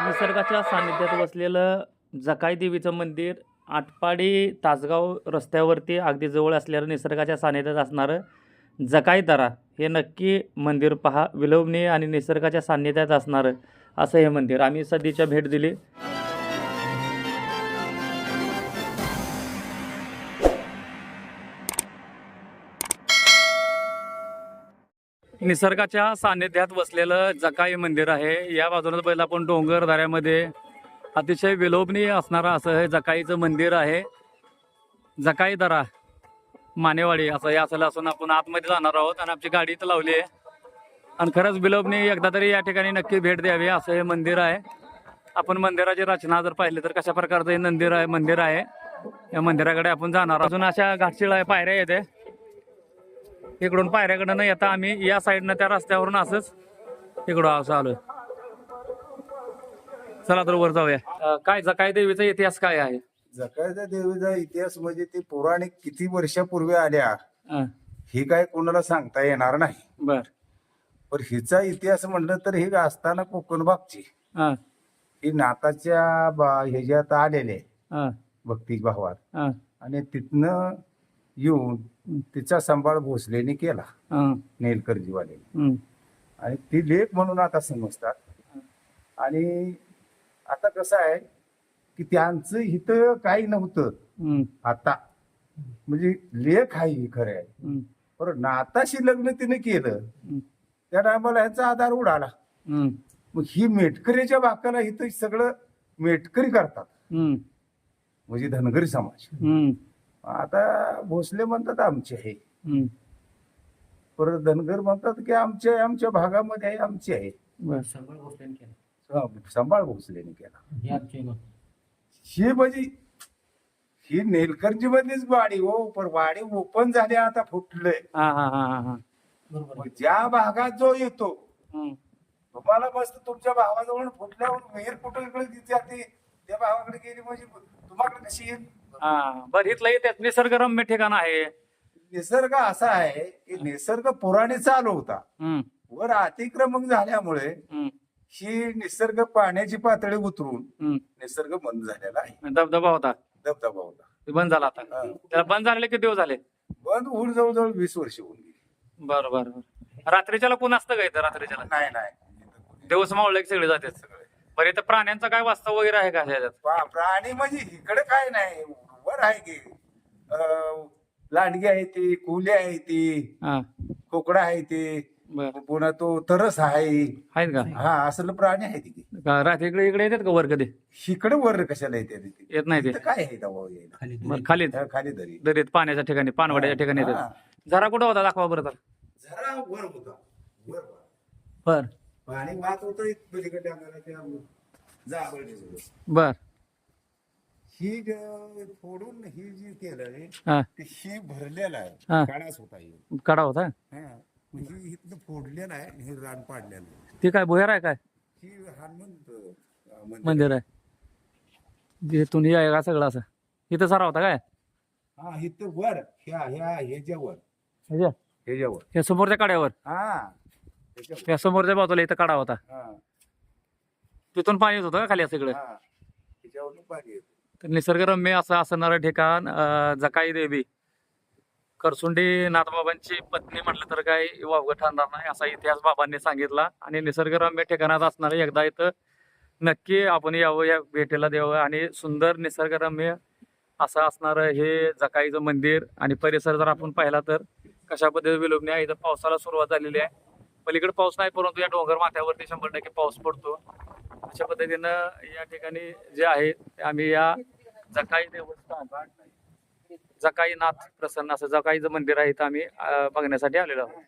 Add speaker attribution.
Speaker 1: निसर्गाच्या सानिध्यात वसलेलं जकाई देवीचं मंदिर आटपाडी तासगाव रस्त्यावरती अगदी जवळ असलेलं निसर्गाच्या सानिध्यात असणारं जकाई दरा हे नक्की मंदिर पहा. विलोभनीय आणि निसर्गाच्या सान्निध्यात असणारं असं हे मंदिर. आम्ही सध्याच्या भेट दिली. निसर्गाच्या सान्निध्यात वसलेलं जकाई मंदिर आहे. या बाजूला पहिलं आपण डोंगर दऱ्यामध्ये अतिशय विलोभनीय असणारं असं हे जकाईचं मंदिर आहे. जकाई दरा मानेवाडी असं हे असलं असून आपण आतमध्ये जाणार आहोत आणि आमची गाडी इथं लावली आहे. आणि खरंच विलोभनीय एकदा तरी या ठिकाणी नक्की भेट द्यावी असं हे मंदिर आहे. आपण मंदिराची रचना जर पाहिली तर कशा प्रकारचं हे मंदिर आहे मंदिर आहे. या मंदिराकडे आपण जाणार अजून अशा घाटशिळा पायऱ्या येते. इकडून पायऱ्याकडनं न येता आम्ही या साईडनं त्या रस्त्यावरून असंच इकडं असं आलोय. चला तर वर जाऊया. काय जकाई देवीचा इतिहास काय आहे?
Speaker 2: जकायच्या देवीचा इतिहास म्हणजे ते पौराणिक किती वर्षापूर्वी आल्या हे. काय कोणाला सांगता येणार नाही.
Speaker 1: बर.
Speaker 2: पण हिचा इतिहास म्हणलं तर हे असताना कोकण भागची ही. नाताच्या ह्याच्यात आलेले भक्ती भावात. आणि तिथनं येऊन तिचा सांभाळ भोसलेने केला. नेलकर्जीवाले आणि ती लेख म्हणून आता समजतात. आणि आता कसं आहे की त्यांचं इथं काही नव्हतं. आता. म्हणजे लेख आहे ही खरं आहे. पण नाताशी लग्न तिने केलं. त्या टायमाला ह्याचा आधार उडाला. मग ही मेटकरीच्या बाकाला इथं सगळं मेटकरी करतात. म्हणजे धनगरी समाज. आता भोसले म्हणतात आमचे आहे.
Speaker 1: हं.
Speaker 2: परत धनगर म्हणतात की आमचे आहे, आमच्या भागामध्ये आहे आमची आहे. हा, सांभाळ भोसलेने केला. ही म्हणजे ही नेलकर्जी मधलीच वाडी हो पण वाडी ओपन झाली आता फुटलंय.
Speaker 1: हा हा हा हा हा.
Speaker 2: ज्या भागात जो येतो
Speaker 1: हं,
Speaker 2: तुम्हाला मस्त तुमच्या भावाजवळ फुटल्यावर विहीर कुठं इकडे जाते त्या भावाकडे गेली म्हणजे तुम्हाला कशी येईल?
Speaker 1: हा बर इथलं इतिहास निसर्गरम्य ठिकाण आहे.
Speaker 2: निसर्ग असा आहे की निसर्ग पुराणे चालू होता. वर अतिक्रमण झाल्यामुळे
Speaker 1: हं,
Speaker 2: ही निसर्ग पाण्याची पातळी उतरून. निसर्ग बंद झालेला आहे.
Speaker 1: धबधबा होता.
Speaker 2: धबधबा होता.
Speaker 1: ते बंद झाला आता.
Speaker 2: हा.
Speaker 1: त्याला बंद झालेले किती दिवस झाले?
Speaker 2: बंद होऊन जवळजवळ वीस वर्ष होऊन गेली.
Speaker 1: बरं बरं बरं. रात्रीच्याला कोण असतं का इथं रात्रीच्याला?
Speaker 2: नाही नाही.
Speaker 1: दिवस मावळले की सगळे जातात.
Speaker 2: सगळे.
Speaker 1: बरं इथं प्राण्यांचा काय वास्तव वगैरे आहे का ह्याच्यात?
Speaker 2: पा- प्राणी म्हणजे इकडे काय नाही. वर आहे की? अं, लांडगी आहे ती कुले आहे ती
Speaker 1: हा.
Speaker 2: कोकडा आहे ती
Speaker 1: बर.
Speaker 2: पुन्हा तो तरस आहे.
Speaker 1: आहेत का?
Speaker 2: हा असलं प्राणी आहे ती.
Speaker 1: का रात्री इकडे इकडे येतात का वर कधी?
Speaker 2: इकडे वर कशाला येते ती?
Speaker 1: येत नाही ते.
Speaker 2: इथं काय आहे यायला?
Speaker 1: बरं, खाली.
Speaker 2: हा, खाली दरी.
Speaker 1: दरीत पाण्याच्या ठिकाणी पानवड्याच्या ठिकाणी
Speaker 2: हा.
Speaker 1: येतात जरा कुठं होता? दाखवा बरं तर.
Speaker 2: जरा वर होता. वर.
Speaker 1: बर.
Speaker 2: पाणी वाहत होतं पलीकडे सगळं.
Speaker 1: बर.
Speaker 2: ही ग- फोडून ही जी केलंय
Speaker 1: हा.
Speaker 2: ते ही भरलेला
Speaker 1: हा.
Speaker 2: आहे काढाच होता ही.
Speaker 1: कडा होता?
Speaker 2: हा. म्हणजे इथनं फोडलेलं आहे आणि हे रान पाडलेलं आहे.
Speaker 1: ते काय भुयार आहे काय?
Speaker 2: ही हनुमंत अं, मंदिर
Speaker 1: मंदिर आहे. इथून हे आहे का सगळं असं? इथं सारा होता काय?
Speaker 2: हा इथं वर ह्या ह्या ह्याच्यावर
Speaker 1: ह्याच्या?
Speaker 2: ह्याच्यावर
Speaker 1: या समोरच्या कड्यावर?
Speaker 2: हा. ह्याच्यावर.
Speaker 1: या समोरच्या बाजूला इथं कडा होता.
Speaker 2: हा.
Speaker 1: तिथून पाणी येत होतं का खाली इकडे?
Speaker 2: हा. ह्याच्यावरनं पाणी येतं.
Speaker 1: तर निसर्गरम्य असं असणारं ठिकाण जकाई देवी करसुंडी नाथबाबांची पत्नी म्हटलं तर काही वावगं ठरणार नाही असा इतिहास बाबांनी सांगितला. आणि निसर्गरम्य ठिकाणात असणारं एकदा इथं नक्की आपण यावं या भेटीला द्यावं. आणि सुंदर निसर्गरम्य असं असणारं हे जकाईचं मंदिर आणि परिसर जर आपण पाहिला तर कशा पद्धतीने विलोभणी आहे. इथं पावसाला सुरुवात झालेली आहे. पलीकडे पाऊस नाही परंतु या डोंगर माथ्यावरती शंभर टक्के पाऊस पडतो. अशा पद्धतीनं या ठिकाणी जे आहे ते आम्ही या जकाई देवस्थान जकाईनाथ प्रसन्न असं जकाईचं मंदिर आहे इथं आम्ही बघण्यासाठी आलेलो आहोत.